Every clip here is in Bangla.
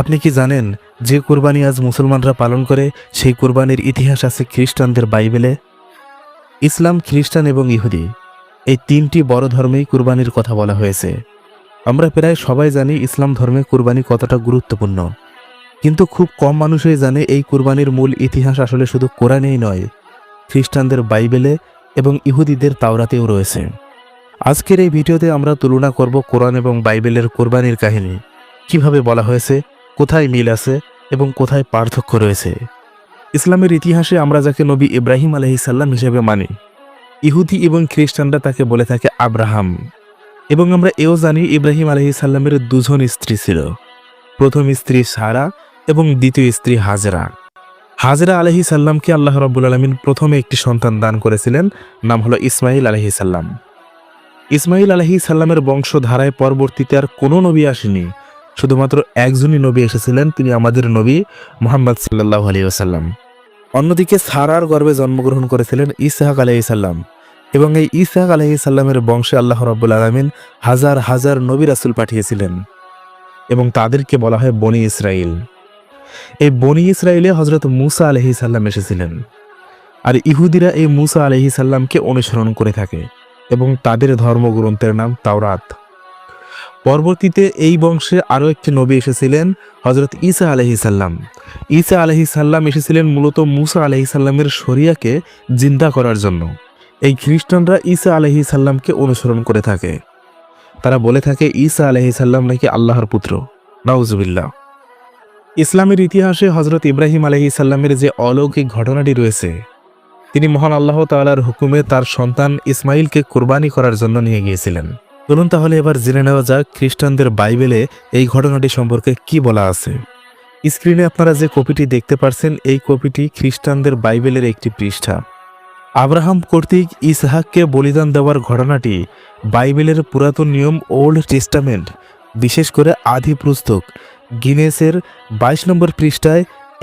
আপনি কি জানেন যে কুরবানি আজ মুসলমানরা পালন করে, সেই কুরবানির ইতিহাস আছে খ্রিস্টানদের বাইবেলে? ইসলাম খ্রিস্টান এবং ইহুদি, এই তিনটি বড় ধর্মেই কুরবানির কথা বলা হয়েছে। আমরা প্রায় সবাই জানি ইসলাম ধর্মে কুরবানি কতটা গুরুত্বপূর্ণ। কিন্তু খুব কম মানুষই জানে এই কুরবানির মূল ইতিহাস আসলে শুধু কোরআনেই নয়, খ্রিস্টানদের বাইবেলে এবং ইহুদিদের তাওরাতেও রয়েছে। আজকের এই ভিডিওতে আমরা তুলনা করব কোরআন এবং বাইবেলের কোরবানির কাহিনী। কীভাবে বলা হয়েছে? কোথায় মিল আছে এবং কোথায় পার্থক্য রয়েছে। ইসলামের ইতিহাসে আমরা যাকে নবী ইব্রাহিম আলহিসাল্লাম হিসেবে মানি, ইহুদি এবং খ্রিস্টানরা তাকে বলে থাকে আব্রাহাম। এবং আমরা এও জানি ইব্রাহিম আলহিসাল্লামের দুজন স্ত্রী ছিল। প্রথম স্ত্রী সারা এবং দ্বিতীয় স্ত্রী হাজরা। হাজরা আলহি সাল্লামকে আল্লাহ রব্বুল আলমিন প্রথমে একটি সন্তান দান করেছিলেন, নাম হলো ইসমাইল আলহি সাল্লাম ইসমাইল আলহি সাল্লামের বংশধারায় পরবর্তীতে আর কোনো নবী আসেনি। শুধুমাত্র একজনই নবী এসেছিলেন, তিনি আমাদের নবী মোহাম্মদ সাল্লাহ আলী ওসাল্লাম অন্যদিকে সারার গর্ভে জন্মগ্রহণ করেছিলেন ইসহাক আলহি এবং এই ইসহাক আলহি সাল্লামের বংশে আল্লাহ রব্বুল আলমিন হাজার হাজার নবী রাসুল পাঠিয়েছিলেন এবং তাদেরকে বলা হয় বনি ইসরাইল এই বনি ইসরায়েলে হজরত মুসা আলহি সাল্লাম এসেছিলেন। আর ইহুদিরা এই মুসা আলহি সাল্লামকে অনুসরণ করে থাকে এবং তাদের ধর্মগ্রন্থের নাম তাওরাত। পরবর্তীতে এই বংশে আরও একটি নবী এসেছিলেন হজরত ঈসা আলহি সাল্লাম ঈসা আলহি সাল্লাম এসেছিলেন মূলত মুসা আলহি সাল্লামের শরিয়াকে জিন্দা করার জন্য। এই খ্রিস্টানরা ঈসা আলহি সাল্লামকে অনুসরণ করে থাকে। তারা বলে থাকে, ঈসা আলহি সাল্লাম নাকি আল্লাহর পুত্র। নাউজুবিল্লাহ। ইসলামের ইতিহাসে হজরত ইব্রাহিম আলহি সাল্লামের যে অলৌকিক ঘটনাটি রয়েছে, তিনি মহান আল্লাহ তাআলার হুকুমে তার সন্তান ইসমাইলকে কোরবানি করার জন্য নিয়ে গিয়েছিলেন। চলুন তাহলে এবার জেনে নেওয়া যাক খ্রিস্টানদের বাইবেলে এই ঘটনাটি সম্পর্কে কি বলা আছে। স্ক্রিনে আপনারা যে কপিটি দেখতে পারছেন, এই কপিটি খ্রিস্টানদের বাইবেলের একটি পৃষ্ঠা। আব্রাহাম কর্তৃক ইসহাককে বলিদান দেওয়ার ঘটনাটি বাইবেলের পুরাতন নিয়ম ওল্ড টেস্টামেন্ট, বিশেষ করে আদি পুস্তক, গিনেসের বাইশ নম্বর পৃষ্ঠায়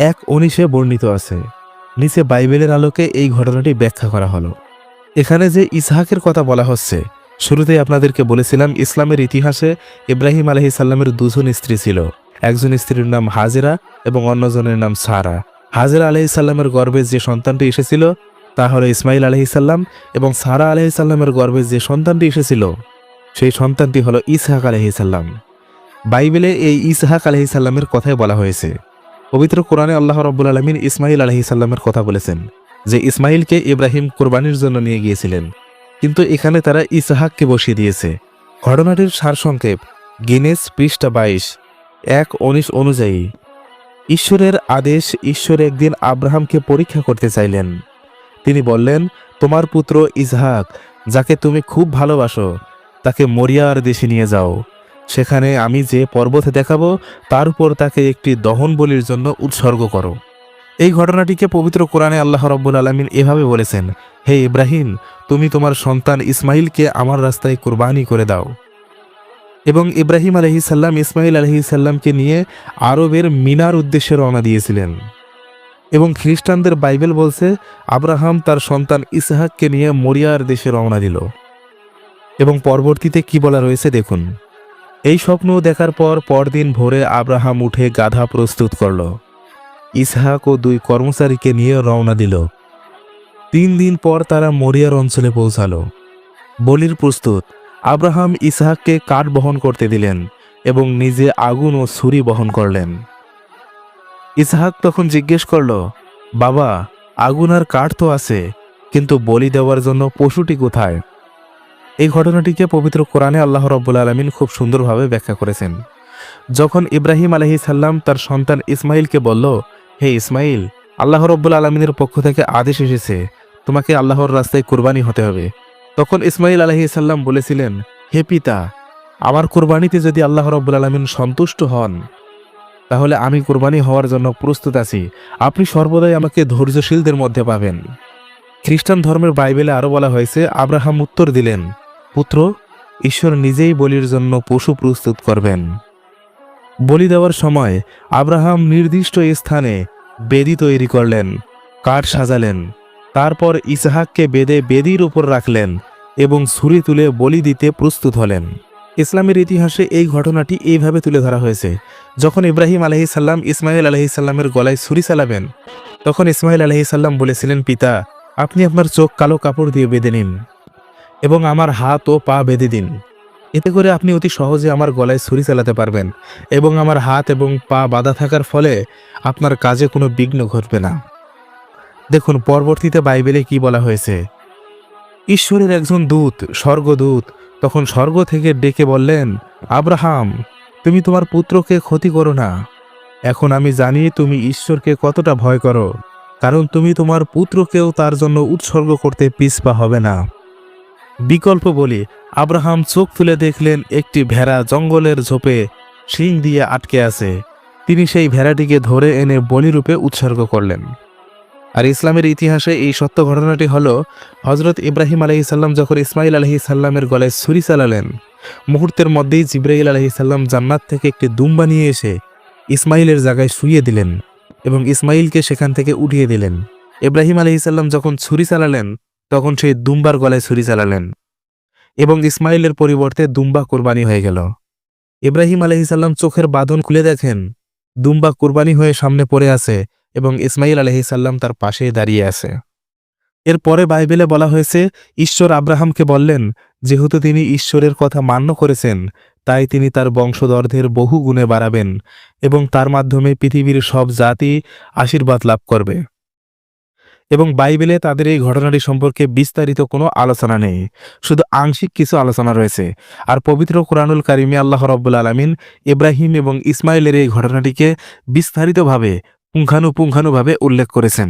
এক উনিশে বর্ণিত আছে। নিচে বাইবেলের আলোকে এই ঘটনাটি ব্যাখ্যা করা হলো। এখানে যে ইসহাকের কথা বলা হচ্ছে শুরুতেই আপনাদেরকে বলেছিলাম, ইসলামের ইতিহাসে ইব্রাহিম আলহি সাল্লামের দুজন স্ত্রী ছিল। একজন স্ত্রীর নাম হাজেরা এবং অন্যজনের নাম সারা। হাজেরা আলহি সাল্লামের গর্ভে যে সন্তানটি এসেছিল, তা হলো ইসমাইল আলহি সাল্লাম এবং সারা আলহি সাল্লামের গর্ভে যে সন্তানটি এসেছিল, সেই সন্তানটি হলো ইসহাক আলহি সাল্লাম বাইবেলে এই ইসহাক আলহি সাল্লামের কথাই বলা হয়েছে। পবিত্র কোরআনে আল্লাহ রব্বুল আলমিন ইসমাইল আলহি সাল্লামের কথা বলেছেন যে ইসমাইলকে ইব্রাহিম কোরবানির জন্য নিয়ে গিয়েছিলেন। কিন্তু এখানে তারা ইসহাককে বসিয়ে দিয়েছে। ঘটনাটির সারসংক্ষেপ গিনেস পৃষ্ঠা বাইশ, এক উনিশ অনুযায়ী, ঈশ্বরের আদেশ ঈশ্বর একদিন আব্রাহামকে পরীক্ষা করতে চাইলেন। তিনি বললেন, তোমার পুত্র ইসহাক, যাকে তুমি খুব ভালোবাসো, তাকে মরিয়ার দেশে নিয়ে যাও। সেখানে আমি যে পর্বত দেখাবো, তার উপর তাকে একটি দহন বলির জন্য উৎসর্গ করো। এই ঘটনাটিকে পবিত্র কোরআনে আল্লাহ রব্বুল আলমিন এভাবে বলেছেন, হে ইব্রাহিম, তুমি তোমার সন্তান ইসমাইলকে আমার রাস্তায় কুরবানি করে দাও। এবং ইব্রাহিম আলহি সাল্লাম ইসমাইল আলহি সাল্লামকে নিয়ে আরবের মিনার উদ্দেশ্যে রওনা দিয়েছিলেন। এবং খ্রিস্টানদের বাইবেল বলছে, আব্রাহাম তার সন্তান ইসহাককে নিয়ে মরিয়ার দেশে রওনা দিল। এবং পরবর্তীতে কি বলা রয়েছে দেখুন, এই স্বপ্ন দেখার পর পরদিন ভোরে আব্রাহাম উঠে গাধা প্রস্তুত করল। ইসহাক ও দুই কর্মচারীকে নিয়ে রওনা দিল। তিন দিন পর তারা মরিয়ার অঞ্চলে পৌঁছালো। বলির প্রস্তুত, আব্রাহাম ইসহাককে কাঠ বহন করতে দিলেন এবং নিজে আগুন ও ছুরি বহন করলেন। ইসহাক তখন জিজ্ঞেস করল, বাবা, আগুন আর কাঠ তো আছে, কিন্তু বলি দেওয়ার জন্য পশুটি কোথায়? এই ঘটনাটিকে পবিত্র কোরআনে আল্লাহ রব্বুল আলমিন খুব সুন্দরভাবে ব্যাখ্যা করেছেন। যখন ইব্রাহিম আলহি সাল্লাম তার সন্তান ইসমাইলকে বলল হে ইসমাইল, আল্লাহ রব্বুল আলমিনের পক্ষ থেকে আদেশ এসেছে, তোমাকে আল্লাহর রাস্তায় কোরবানি হতে হবে। তখন ইসমাইল আলহি সাল্লাম বলেছিলেন, হে পিতা, আমার কোরবানিতে যদি আল্লাহ রব্বুল আলমিন সন্তুষ্ট হন, তাহলে আমি কোরবানি হওয়ার জন্য প্রস্তুত আছি। আপনি সর্বদাই আমাকে ধৈর্যশীলদের মধ্যে পাবেন। খ্রিস্টান ধর্মের বাইবেলে আরও বলা হয়েছে, আব্রাহাম উত্তর দিলেন, পুত্র, ঈশ্বর নিজেই বলির জন্য পশু প্রস্তুত করবেন। বলি দেওয়ার সময় আব্রাহাম নির্দিষ্ট স্থানে বেদি তৈরি করলেন, কাঠ সাজালেন, তারপর ইসহাককে বেদে বেদির উপর রাখলেন এবং ছুরি তুলে বলি দিতে প্রস্তুত হলেন। ইসলামের ইতিহাসে এই ঘটনাটি এইভাবে তুলে ধরা হয়েছে, যখন ইব্রাহিম আলহি সাল্লাম ইসমাইল আলহি সাল্লামের গলায় ছুরি চালাবেন, তখন ইসমাইল আলহি সাল্লাম বলেছিলেন, পিতা, আপনি আপনার চোখ কালো কাপড় দিয়ে বেঁধে নিন এবং আমার হাত ও পা বেঁধে দিন। এতে করে আপনি অতি সহজে আমার গলায় ছুরি চালাতে পারবেন এবং আমার হাত এবং পা বাঁধা থাকার ফলে আপনার কাজে কোনো বিঘ্ন ঘটবে না। দেখুন, পরবর্তীতে বাইবেলে কি বলা হয়েছে? ঈশ্বরের একজন দূত, স্বর্গদূত, তখন স্বর্গ থেকে ডেকে বললেন, আব্রাহাম, তুমি তোমার পুত্রকে ক্ষতি করো না। এখন আমি জানি তুমি ঈশ্বরকে কতটা ভয় করো, কারণ তুমি তোমার পুত্রকেও তার জন্য উৎসর্গ করতে পিছপা হবে না। বিকল্প বলি আব্রাহাম চোখ তুলে দেখলেন একটি ভেড়া জঙ্গলের ঝোপে শিং দিয়ে আটকে আছে। তিনি সেই ভেড়াটিকে ধরে এনে বলিরূপে উৎসর্গ করলেন। আর ইসলামের ইতিহাসে এই সত্য ঘটনাটি হল হজরত ইব্রাহিম আলহিসাল্লাম যখন ইসমাইল আলহিসাল্লামের গলায় ছুরি চালালেন, মুহূর্তের মধ্যেই জিব্রাইল আলহিসাল্লাম জান্নাত থেকে একটি দুম্বা নিয়ে এসে ইসমাইলের জায়গায় শুইয়ে দিলেন এবং ইসমাইলকে সেখান থেকে উঠিয়ে দিলেন। ইব্রাহিম আলহিসাল্লাম যখন ছুরি চালালেন, তখন সেই দুম্বার গলায় ছুরি চালালেন। এবং ইসমাইলের পরিবর্তে দুম্বা কোরবানি হয়ে গেল। ইব্রাহিম আলহিসাল্লাম চোখের বাঁধন খুলে দেখেন, দুম্বা কোরবানি হয়ে সামনে পড়ে আছে এবং ইসমাইল আলহিসাল্লাম তার পাশে দাঁড়িয়ে আছে। এরপরে বাইবেলে বলা হয়েছে, ঈশ্বর আব্রাহামকে বললেন, যেহেতু তিনি ঈশ্বরের কথা মান্য করেছেন, তাই তিনি তার বংশধরদের বহু গুণে বাড়াবেন এবং তার মাধ্যমে পৃথিবীর সব জাতি আশীর্বাদ লাভ করবে। এবং বাইবেলে তাদের এই ঘটনাটি সম্পর্কে বিস্তারিত কোনো আলোচনা নেই। শুধু আংশিক কিছু আলোচনা রয়েছে। আর পবিত্র কোরআনুল কারিমে আল্লাহ রব্বুল আলমিন ইব্রাহিম এবং ইসমাইলের এই ঘটনাটিকে বিস্তারিতভাবে পুঙ্খানুপুঙ্খানুভাবে উল্লেখ করেছেন।